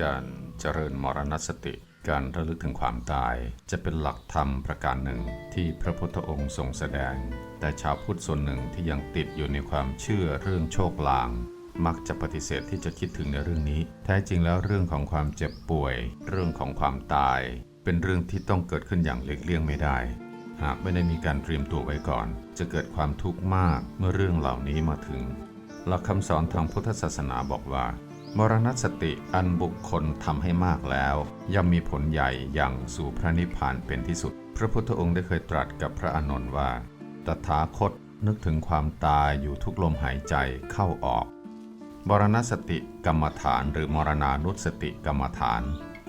การเจริญมรณสติ การระลึกถึงความตาย จะเป็นหลักธรรมประการหนึ่งที่พระพุทธองค์ทรงแสดง แต่ชาวพุทธส่วนหนึ่งที่ยังติดอยู่ในความเชื่อเรื่องโชคลาง มักจะปฏิเสธที่จะคิดถึงในเรื่องนี้ แท้จริงแล้วเรื่องของความเจ็บป่วย เรื่องของความตาย เป็นเรื่องที่ต้องเกิดขึ้นอย่างหลีกเลี่ยงไม่ได้หากไม่ได้มีการเตรียมตัวไว้ก่อน จะเกิดความทุกข์มากเมื่อเรื่องเหล่านี้มาถึง หลักคำสอนทางพุทธศาสนาบอกว่า มรณสติอันบุคคลทำให้มากแล้ว ย่อมมีผลใหญ่อย่างสู่พระนิพพานเป็นที่สุด พระพุทธองค์ได้เคยตรัสกับพระอานนท์ว่า ตถาคตนึกถึงความตายอยู่ทุกลมหายใจเข้าออก มรณสติกรรมฐาน หรือมรณานุสติกรรมฐาน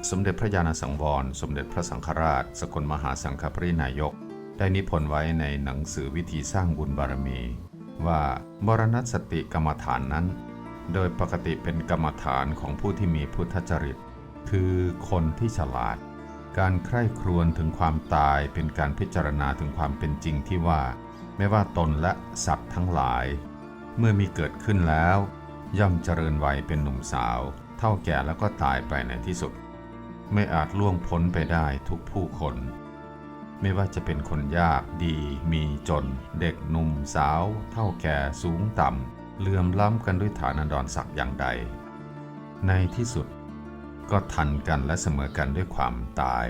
สมเด็จพระญาณสังวร สมเด็จพระสังฆราช สกลมหาสังฆปรินายก ได้นิพนธ์ไว้ในหนังสือวิธีสร้างบุญบารมี ว่ามรณสติกรรมฐานนั้น โดยปกติเป็นกรรมฐานของผู้ที่มีพุทธจริต คือคนที่ฉลาด การใคร่ครวญถึงความตายเป็นการพิจารณาถึงความเป็นจริงที่ว่า ไม่ว่าตนและสัตว์ทั้งหลาย เมื่อมีเกิดขึ้นแล้ว ย่อมเจริญวัยเป็นหนุ่มสาว เท่าแก่แล้วก็ตายไปในที่สุด ไม่อาจล่วงพ้นไปได้ทุกผู้คนไม่ว่าจะเป็นคนยากดีมีจน เด็กหนุ่มสาว เท่าแก่สูงต่ำ เลื่อมล้ำกันด้วยฐานันดรศักดิ์อย่างใด ในที่สุดก็ทันกันและเสมอกันด้วยความตาย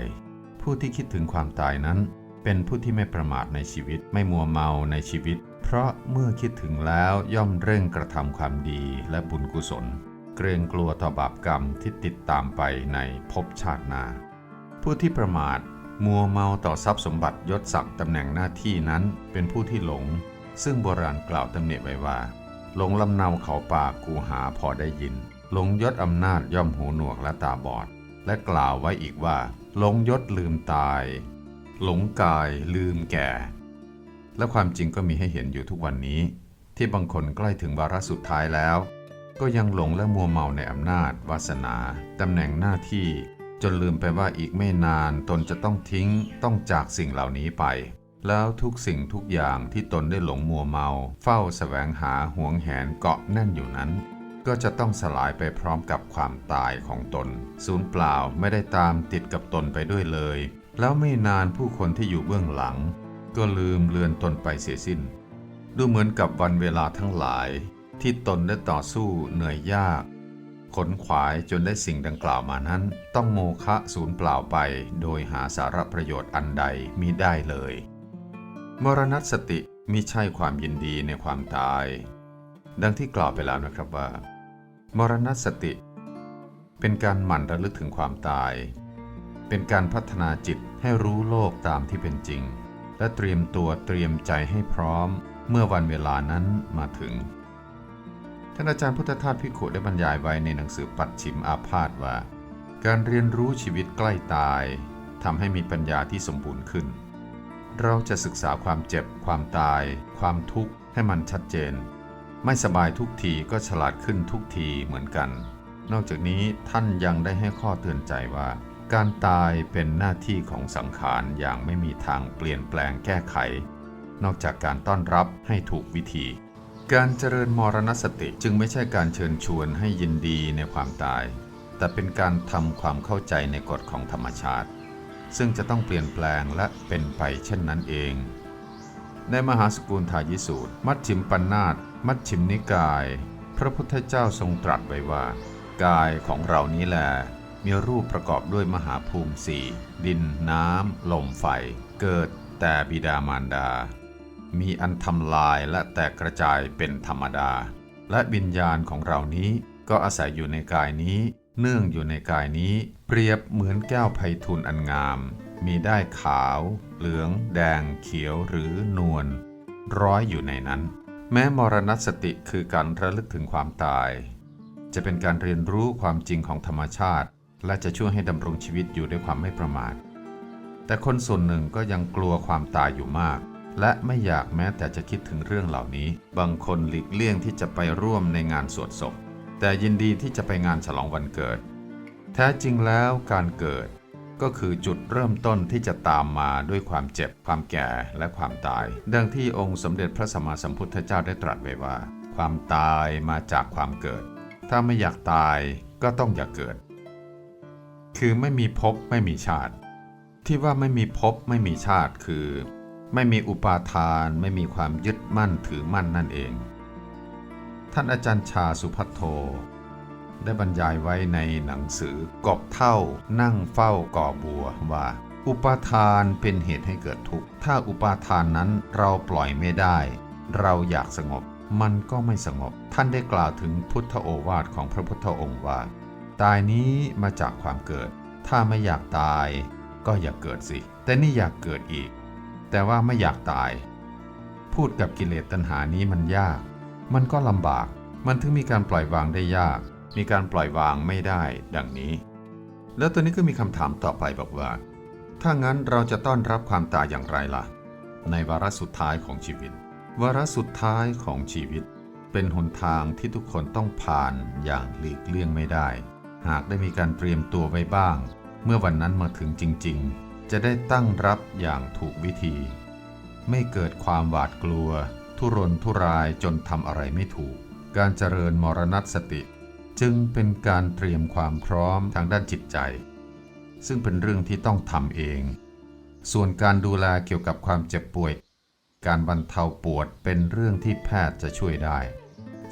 ผู้ที่คิดถึงความตายนั้น เป็นผู้ที่ไม่ประมาทในชีวิตไม่มัวเมาในชีวิต เพราะเมื่อคิดถึงแล้วย่อมเร่งกระทำความดีและบุญกุศล เกรงกลัวต่อบาปกรรมที่ติดตามไปในภพชาติหน้าผู้ที่ประมาทมัวเมาต่อทรัพย์สมบัติยศศักดิ์ตำแหน่งหน้าที่นั้น เป็นผู้ที่หลง ซึ่งโบราณกล่าวตำหนิไว้ว่า หลงลำเนาเขาป่ากูหาพอได้ยิน หลงยศอำนาจย่อมหูหนวกและตาบอด และกล่าวไว้อีกว่า หลงยศลืมตาย หลงกายลืมแก่ และความจริงก็มีให้เห็นอยู่ทุกวันนี้ ที่บางคนใกล้ถึงวาระสุดท้ายแล้ว ก็ยังหลงและมัวเมาในอำนาจ วาสนาตำแหน่งหน้าที่ จนลืมไปว่าอีกไม่นานตนจะต้องทิ้งต้องจากสิ่งเหล่านี้ไป แล้วทุกสิ่งทุกอย่างที่ตนได้หลงมัวเมา เฝ้าแสวงหาหวงแหนเกาะแน่นอยู่นั้น ก็จะต้องสลายไปพร้อมกับความตายของตนสูญเปล่าไม่ได้ตามติดกับตนไปด้วยเลย แล้วไม่นานผู้คนที่อยู่เบื้องหลัง ก็ลืมเลือนตนไปเสียสิ้น ดูเหมือนกับวันเวลาทั้งหลาย ที่ตนได้ต่อสู้เหนื่อยยาก ขนขวายจนได้สิ่งดังกล่าวมานั้น ต้องโมฆะสูญเปล่าไป โดยหาสาระประโยชน์อันใดมิได้เลย มรณสติมิใช่ความยินดีในความตาย ดังที่กล่าวไปแล้วนะครับว่า มรณสติ เป็นการหมั่นระลึกถึงความตาย เป็นการพัฒนาจิตให้รู้โลกตามที่เป็นจริง และเตรียมตัวเตรียมใจให้พร้อมเมื่อวันเวลานั้นมาถึง ท่านอาจารย์พุทธทาสพิขุได้บรรยายไว้ในหนังสือปัดชิมอาพาธว่า การเรียนรู้ชีวิตใกล้ตายทำให้มีปัญญาที่สมบูรณ์ขึ้น เราจะศึกษาความเจ็บ ความตาย ความทุกข์ให้มันชัดเจน ไม่สบายทุกทีก็ฉลาดขึ้นทุกทีเหมือนกัน นอกจากนี้ท่านยังได้ให้ข้อเตือนใจว่า การตายเป็นหน้าที่ของสังขารอย่างไม่มีทางเปลี่ยนแปลงแก้ไข นอกจากการต้อนรับให้ถูกวิธี การเจริญมรณสติจึงไม่ใช่การเชิญชวนให้ยินดีในความตาย แต่เป็นการทำความเข้าใจในกฎของธรรมชาติ ซึ่งจะต้องเปลี่ยนแปลงและเป็นไปเช่นนั้นเอง ในมหาสกุลทายิสูตร มัชชิมปัญนาตมัชชิมนิกาย พระพุทธเจ้าทรงตรัสไว้ว่า กายของเรานี้แล มีรูปประกอบด้วยมหาภูมิสี่ดินน้ำลมไฟ เกิดแต่บิดามารดา มีอันทำลายและแตกกระจายเป็นธรรมดา และวิญญาณของเรานี้ก็อาศัยอยู่ในกายนี้ เนื่องอยู่ในกายนี้ เปรียบเหมือนแก้วไพทุนอันงาม มีได้ขาว เหลือง แดง เขียวหรือนวลร้อยอยู่ในนั้น แม้มรณสติคือการระลึกถึงความตาย จะเป็นการเรียนรู้ความจริงของธรรมชาติ และจะช่วยให้ดำรงชีวิตอยู่ด้วยความไม่ประมาท แต่คนส่วนหนึ่งก็ยังกลัวความตายอยู่มาก และไม่อยากแม้แต่จะคิดถึงเรื่องเหล่านี้ บางคนหลีกเลี่ยงที่จะไปร่วมในงานสวดศพ แต่ยินดีที่จะไปงานฉลองวันเกิด แท้จริงแล้วการเกิดก็คือจุดเริ่มต้นที่จะตามมาด้วยความเจ็บ ความแก่และความตาย ดังที่องค์สมเด็จพระสัมมาสัมพุทธเจ้าได้ตรัสไว้ว่า ความตายมาจากความเกิด ถ้าไม่อยากตายก็ต้องอย่าเกิด คือไม่มีภพไม่มีชาติ ที่ว่าไม่มีภพไม่มีชาติคือ ไม่มีอุปาทาน ไม่มีความยึดมั่นถือมั่นนั่นเอง ท่านอาจารย์ชาสุพัทโท ได้บรรยายไว้ในหนังสือกอบเท่านั่งเฝ้าก่อบัวว่า อุปาทานเป็นเหตุให้เกิดทุกข์ ถ้าอุปาทานนั้นเราปล่อยไม่ได้ เราอยากสงบ มันก็ไม่สงบ ท่านได้กล่าวถึงพุทธโอวาทของพระพุทธองค์ว่า ตายนี้มาจากความเกิด ถ้าไม่อยากตายก็อย่าเกิดสิ แต่นี่อยากเกิดอีก แต่ว่าไม่อยากตาย พูดกับกิเลสตัณหานี้มันยาก มันก็ลำบาก มันถึงมีการปล่อยวางได้ยาก มีการปล่อยวางไม่ได้ดังนี้ แล้วตัวนี้ก็มีคำถามต่อไปบอกว่า ถ้างั้นเราจะต้อนรับความตายอย่างไรล่ะ ในวาระสุดท้ายของชีวิต วาระสุดท้ายของชีวิต เป็นหนทางที่ทุกคนต้องผ่านอย่างหลีกเลี่ยงไม่ได้ หากได้มีการเตรียมตัวไว้บ้าง เมื่อวันนั้นมาถึงจริง ๆ จะได้ตั้งรับอย่างถูกวิธี ไม่เกิดความหวาดกลัว ทุรนทุรายจนทำอะไรไม่ถูก การเจริญมรณสติ จึงเป็นการเตรียมความพร้อมทางด้านจิตใจ ซึ่งเป็นเรื่องที่ต้องทำเอง ส่วนการดูแลเกี่ยวกับความเจ็บป่วย การบรรเทาปวดเป็นเรื่องที่แพทย์จะช่วยได้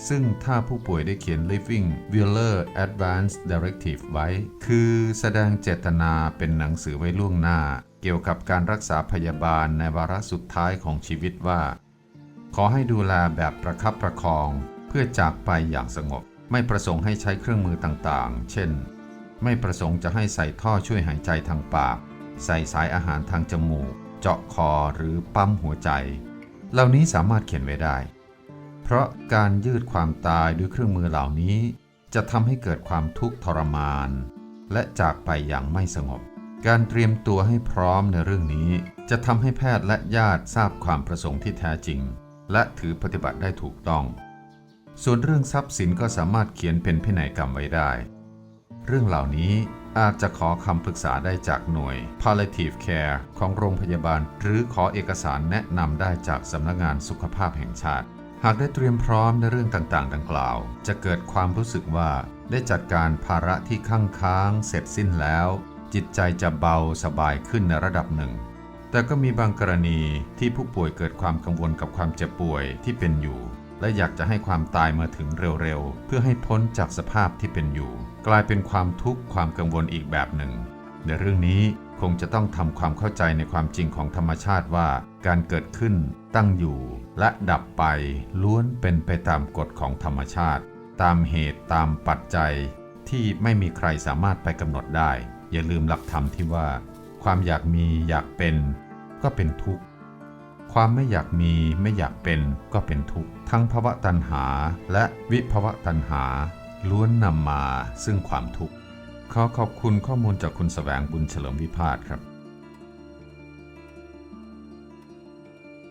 ซึ่งถ้าผู้ป่วยได้เขียน Living Wheeler Advance Directive ไว้ คือแสดงเจตนาเป็นหนังสือไว้ล่วงหน้า เกี่ยวกับการรักษาพยาบาลในวาระสุดท้ายของชีวิตว่า ขอให้ดูแลแบบประคับประคอง เพื่อจากไปอย่างสงบ ไม่ประสงค์ให้ใช้เครื่องมือต่างๆ เช่น ไม่ประสงค์จะให้ใส่ท่อช่วยหายใจทางปาก ใส่สายอาหารทางจมูก เจาะคอหรือปั๊มหัวใจ เหล่านี้สามารถเขียนไว้ได้ เพราะการยืดความตายด้วยเครื่องมือเหล่านี้ จะทำให้เกิดความทุกข์ทรมาน และจากไปอย่างไม่สงบการเตรียมตัวให้พร้อมในเรื่องนี้ จะทำให้แพทย์และญาติทราบความประสงค์ที่แท้จริง และถือปฏิบัติได้ถูกต้อง ส่วนเรื่องทรัพย์สินก็สามารถเขียนเป็นพินัยกรรมไว้ได้ เรื่องเหล่านี้อาจจะขอคำปรึกษาได้จากหน่วย palliative care ของโรงพยาบาล หรือขอเอกสารแนะนำได้จากสำนักงานสุขภาพแห่งชาติ หากได้เตรียมพร้อมในเรื่องต่างๆ ดังกล่าว จะเกิดความรู้สึกว่าได้จัดการภาระที่ข้างค้างเสร็จสิ้นแล้ว จิตใจจะเบาสบายขึ้นในระดับหนึ่ง แต่ก็มีบางกรณีที่ผู้ป่วยเกิดความกังวลกับความเจ็บป่วยที่เป็นอยู่ และอยากจะให้ความตายมาถึงเร็วๆ เพื่อให้พ้นจากสภาพที่เป็นอยู่ กลายเป็นความทุกข์ความกังวลอีกแบบหนึ่ง ในเรื่องนี้คงจะต้องทำความเข้าใจในความจริงของธรรมชาติว่า การเกิดขึ้น ตั้งอยู่ และดับไปล้วนเป็นไปตามกฎของธรรมชาติ ตามเหตุตามปัจจัย ที่ไม่มีใครสามารถไปกำหนดได้ อย่าลืมหลักธรรมที่ว่า ความอยากมีอยากเป็น ก็เป็นทุกข์ ความไม่อยากมีไม่อยากเป็นก็เป็นทุกข์ ทั้งภวะตัณหาและวิภวะตัณหา ล้วนนำมาซึ่งความทุกข์ ขอขอบคุณข้อมูลจากคุณแสวงบุญเฉลิมวิพาทครับ